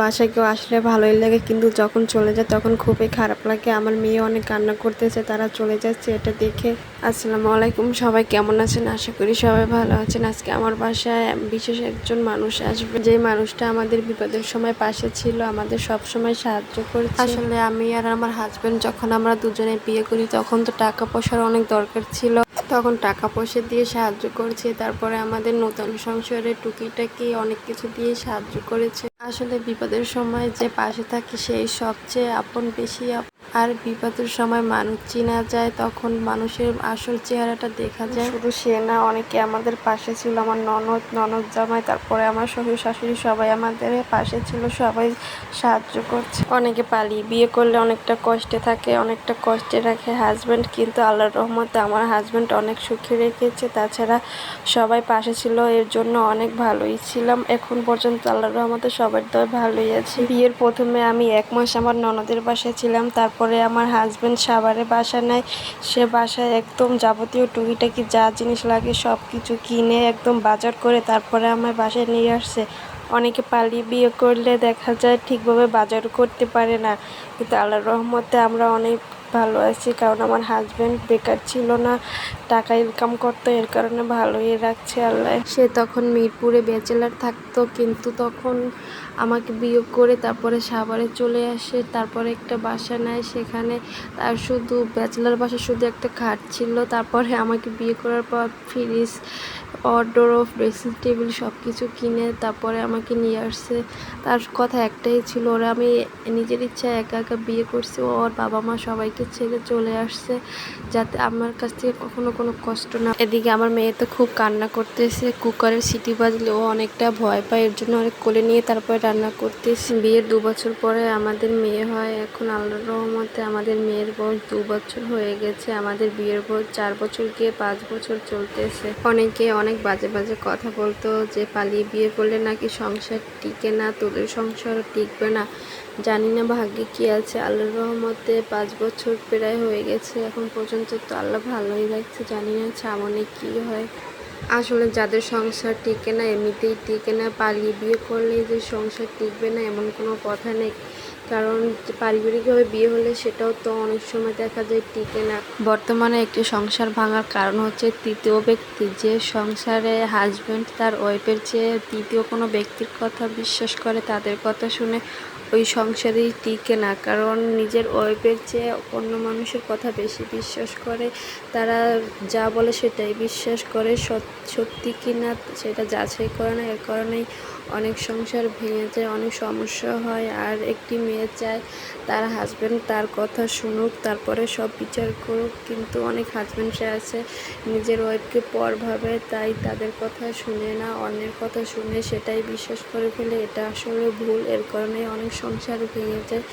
বাসায় কেউ আসলে ভালোই লাগে, কিন্তু যখন চলে যায় তখন খুবই খারাপ লাগে। আমার মেয়ে অনেক কান্না করতেছে, তারা চলে যাচ্ছে এটা দেখে। আসসালামু আলাইকুম, সবাই কেমন আছেন? আশা করি সবাই ভালো আছেন। আজকে আমার বাসায় বিশেষ একজন মানুষ আসবে। যে মানুষটা আমাদের বিপদের সময় পাশে ছিল, আমাদের সব সময় সাহায্য করেছে। আসলে আমি আর আমার হাজব্যান্ড যখন আমরা দুজনে বিয়ে করি, তখন তো টাকা পয়সার অনেক দরকার ছিল। তখন টাকা পয়সা দিয়ে সাহায্য করেছে, তারপরে আমাদের নতুন সংসারে টুকিটাকি অনেক কিছু দিয়ে সাহায্য করেছে। আসলে বিপদের সময় যে পাশে থাকে সেই সবচেয়ে আপন বেশি আর বিপদের সময় মানুষ চেনা যায়, তখন মানুষের আসল চেহারাটা দেখা যায়। শুধু সে না, অনেকে আমাদের পাশে ছিল, আমার ননদ ননদ জামাই, তারপরে আমার শ্বশুর শাশুড়ি সবাই আমাদের পাশে ছিল, সবাই সাহায্য করছে। অনেকে পালিয়ে বিয়ে করলে অনেকটা কষ্টে থাকে, অনেকটা কষ্টে রাখে হাজব্যান্ড কিন্তু আল্লাহর রহমতে আমার হাজব্যান্ড অনেক সুখী রেখেছে। তাছাড়া সবাই পাশে ছিল, এর জন্য অনেক ভালোই ছিলাম। এখন পর্যন্ত আল্লাহর রহমতে সবার তো ভালোই আছে। বিয়ের প্রথমে আমি এক মাস আমার ননদের বাসায় ছিলাম, তারপরে আমার হাজব্যান্ড সাভারে বাসা নেয়। সে বাসায় একদম যাবতীয় টুকিটাকি যা জিনিস লাগে সব কিছু কিনে একদম বাজার করে তারপরে আমার বাসায় নিয়ে আসছে অনেকে পালিয়ে বিয়ে করলে দেখা যায় ঠিকভাবে বাজার করতে পারে না। কিন্তু আল্লাহর রহমতে আমরা অনেক ভালো আছি, কারণ আমার হাজব্যান্ড বেকার ছিল না, টাকা ইনকাম করতো, এর কারণে ভালোই রাখছে আল্লাহ। সে তখন মিরপুরে ব্যাচেলার থাকতো, কিন্তু তখন আমাকে বিয়ে করে তারপরে সাভারে চলে আসে, তারপরে একটা বাসা নেয়, সেখানে তার শুধু ব্যাচেলার বাসা শুধু একটা খাট ছিল, তারপরে আমাকে বিয়ে করার পর fridge order of dressing table সব কিছু কিনে তারপরে আমাকে নিয়ে আসছে তার কথা একটাই ছিল, ওরা আমি নিজের ইচ্ছায় একা একা বিয়ে করছি ওর বাবা মা সবাইকে ছেড়ে চলে আসছে যাতে আমার কাছ থেকে কখনো কোনো কষ্ট না এদিকে আমার মেয়ে তো খুব কান্না করতেছে, কুকারের সিটি বাজলে ও অনেকটা ভয় পায়, এর জন্য অনেক কোলে নিয়ে তারপরে রান্না করতেছি। বিয়ের দু বছর পরে আমাদের মেয়ে হয়, এখন আল্লাহর রহমতে আমাদের মেয়ের বয়স দু বছর হয়ে গেছে, আমাদের বিয়ের বয়স চার বছর গিয়ে পাঁচ বছর চলতেছে। অনেকে অনেক বাজে বাজে কথা বলতো যে পালিয়ে বিয়ে করলে নাকি সংসার টিকে না, তোদের সংসার টিকবে না, জানি না ভাগ্যে কি আছে, আল্লাহর রহমতে পাঁচ বছর প্রায় হয়ে গেছে, এখন পর্যন্ত তো আল্লাহ ভালোই রাখছে, জানি না সামনে কি হয়। আসলে যাদের সংসার টিকে না, এমনিতেই টিকে না, পালিয়ে বিয়ে করলেই যে সংসার টিকবে না, এমন কোনো কথা নেই। কারণ পারিবারিকভাবে বিয়ে হলে সেটাও তো অনেক সময় দেখা যায় টিকে না। বর্তমানে একটি সংসার ভাঙার কারণ হচ্ছে তৃতীয় ব্যক্তি। যে সংসারে হাজব্যান্ড তার ওয়াইফের চেয়ে তৃতীয় কোনো ব্যক্তির কথা বিশ্বাস করে, তাদের কথা শুনে ওই সংসারেই টিকে না। কারণ নিজের ওয়াইফের চেয়ে অন্য মানুষের কথা বেশি বিশ্বাস করে। তারা যা বলে সেটাই বিশ্বাস করে। সত- সত্যি কি না সেটা যাচাই করে না। এর কারণেই অনেক সংসার ভেঙে যায়, অনেক সমস্যা হয়। আর একটি মেয়ে চায় তার হাজব্যান্ড তার কথা শুনুক, তারপরে সব বিচার করুক। কিন্তু অনেক হাজব্যান্ডরা আছে, নিজের ওয়াইফকে পর ভাবে তাই তাদের কথা শুনে না, অন্যের কথা শুনে সেটাই বিশ্বাস করে ফেলে। এটা আসলে ভুল। এর কারণে অনেক সংসার ভেঙে যায়।